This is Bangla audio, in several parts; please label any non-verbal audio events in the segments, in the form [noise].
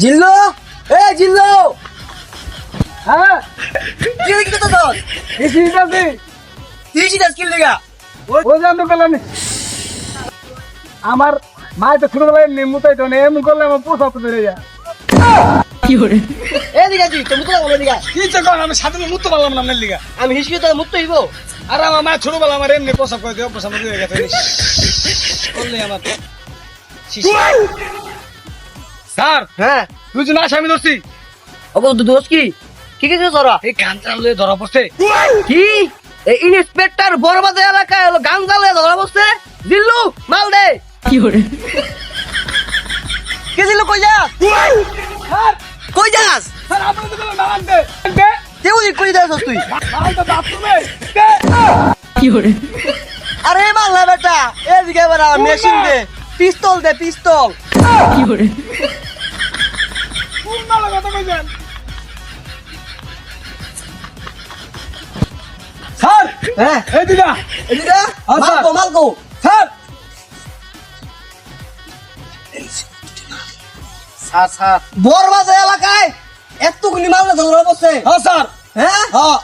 জিল্লো এ জিল্লো হ্যাঁ কি তো তোর এই সিরিজ আছে তুই চিন্তা স্কিল পেলাম আমার মায়ের তো ছোটবেলায় নেমু তাই তো এমন করলে আমার পোষা তো ধরে যায়। তো কি চকর আমি সাথে না আমি হিসকি তো মুক্ত হইব? আর আমার মা ছোটবেলা আমার এমনি প্রসাব করে দিও প্রসাব দিয়ে গেছে। করলে আমার স্যার হ্যাঁ। তুই যে না আসামি ধরছি। ওগো দোষ কি? কি কি তোরা? এই গান চাললে ধরা পড়ছে। কি? এই ইন্সপেক্টর বরবাদ এলাকায় জ্বালে ধরা বসছে জিল্লু মাল দে। কে জিল্লু কই যা কই যাস? স্যার আপনি তো বললেন দে। কেউ কই যাস তুই? মাল তো বাথরুমে। দে। আরে মাল না বেটা। এদিকে বেটা মেশিন দে। পিস্তল দে পিস্তল। কোন মালা কথা কইছেন? স্যার! হ্যাঁ এই দিদা! এদিকে আচ্ছা। মালকো মালকো! স্যার! স্যার স্যার বরবাদ এলাকায় এতগুলি মাল না ধরা বসছে হ্যাঁ স্যার! হ্যাঁ? হ্যাঁ!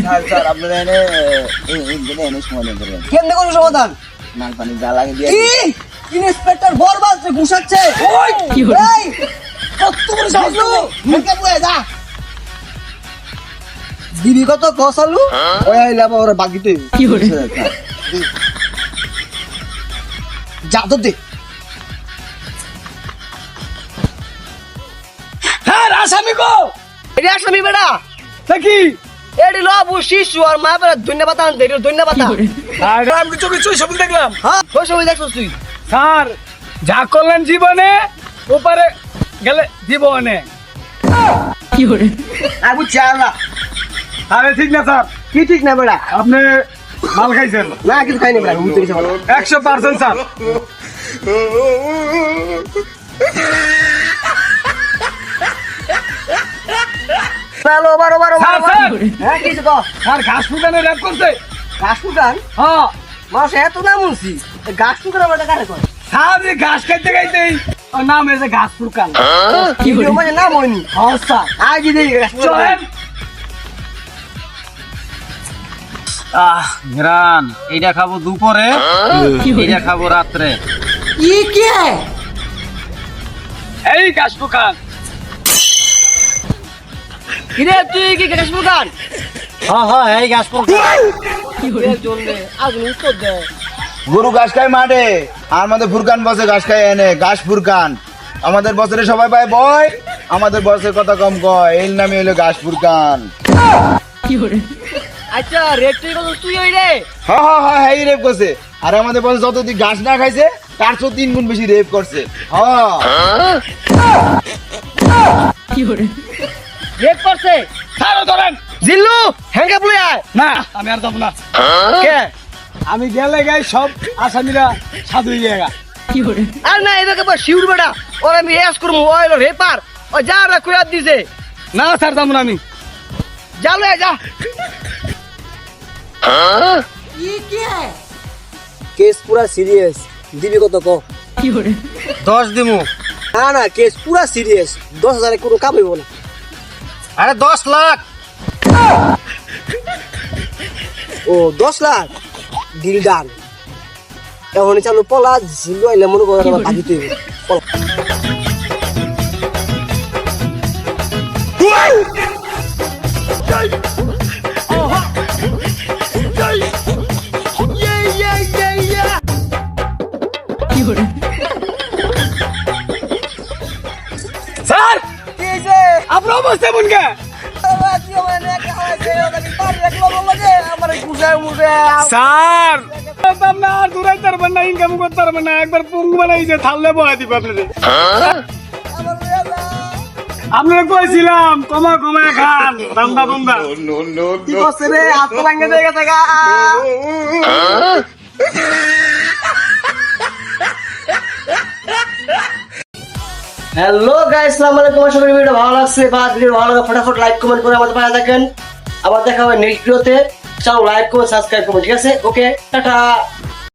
স্যার স্যার আপনারা এনে দিনে এনে সমাধান করবেন। কেমনে কোন সমাধান? মাল পানি যা লাগে দিয়ে কি? ইন্সপেক্টর বরবাদ ঘুষাচ্ছে? ওই! এই! কত বড় সাজু মুখে পুয়ে যা। দিবি কত কসালু ওই আইলা ওরা বাকিতে যা তো দে। স্যার আসামি কো এটি আসামি বেটা। দেখি এটি লবু শিশু আর মা বেটা ধন্যবাদ আনতে এটি ধন্যবাদ আর আমি চোখে দেখলাম। হ্যাঁ দেখছিস তুই? স্যার যা করলেন জীবনে ওপারে গেলে জীবনে। কি আর বুঝছি আল্লাহ আরে ঠিক না স্যার। কি ঠিক না বেটা আপনি মাল খাইছেন। না কিছু খাইনি বুঝতে কিছু ভালো একশো পার্সেন্ট স্যার। চলো বারো বারো হ্যাঁ কিছু তো স্যার ঘাস ফুটানে র্যাপ করছে। গাছ টুকান হ্যাঁ। মাস এত না মুনছি গাছ টুকান বেটা কারে কয়? স্যার ঘাস খাইতে খাইতেই ওর নাম এসে ঘাস ফুরকান ভিডিও মানে নাম হয়নি। হ্যাঁ স্যার। আজ দেখি আহ ঘেরান এইটা খাব দুপুরে এইটা খাব রাত্রে। ই কে? এই কিরে তুই কি গাছ টুকান হ্যাঁ হ্যাঁ এই গাছ জন্য আগুন উত্তর দে। গরু ঘাস খায় মাঠে আর আমাদের ফুরকান বসে ঘাস খায় এনে ঘাস ফুরকান। আমাদের বছরে সবাই পায় বয় আমাদের বছরের কথা কম কয় এর নামে হলো ঘাস ফুরকান। আচ্ছা রেট তুই কত? তুই ওই রে। হ্যাঁ হ্যাঁ হ্যাঁ হ্যাঁ রেপ করছে। আর আমাদের বছর যত দিন ঘাস না খাইছে তার চেয়েও তিন গুণ বেশি রেপ করছে। হ্যাঁ রেট করছে? স্যারও ধরেন। জিল্লু হ্যাঙ্গা বলে আয়। না আমি আর যাব না। কে? আমি গেলে গাই সব আসামিরা সাধু হয়ে গা আর না এটাকে বল শিউর বেটা। ওর আমি রেস করব ও হলো রেপার ও যা ওরা কুয়ার দিছে। না স্যার যাব না আমি। যা লয়ে যা। কেস পুরা সিরিয়াস। দিবি কত কো? দশ দিমু। না না কেস পুরা সিরিয়াস। দশ হাজারে কোনো কাম হইব না। আরে দশ লাখ। ও দশ লাখ। Deal done. এখন চালু পলা আইলে মনে করে আবার ভাগি তুই স্যার! আপনার অবস্থা এমন স্যার! আপনার আর দূরাইতে পারবেন না ইনকাম করতে পারবেন না একবার পুঙ্গ বানাইছে থাললে বয়া দিব আপনাদের। আপনারা কইছিলাম কমা কমা খান বান্দা বান্দা কি করছে রে হাত ভাঙে দিয়ে গেছে [laughs] হ্যালো গাইস আসসালামু আলাইকুম। আশা করি ভিডিও ভালো লাগছে। বা ভিডিও ভালো লাগে, ফটাফট লাইক কমেন্ট করে আমাদের পাশে থাকেন। আবার দেখা হবে নেক্সট ভিডিওতে চলো লাইক করুন সাবস্ক্রাইব করুন ঠিক আছে? Okay ta-ta!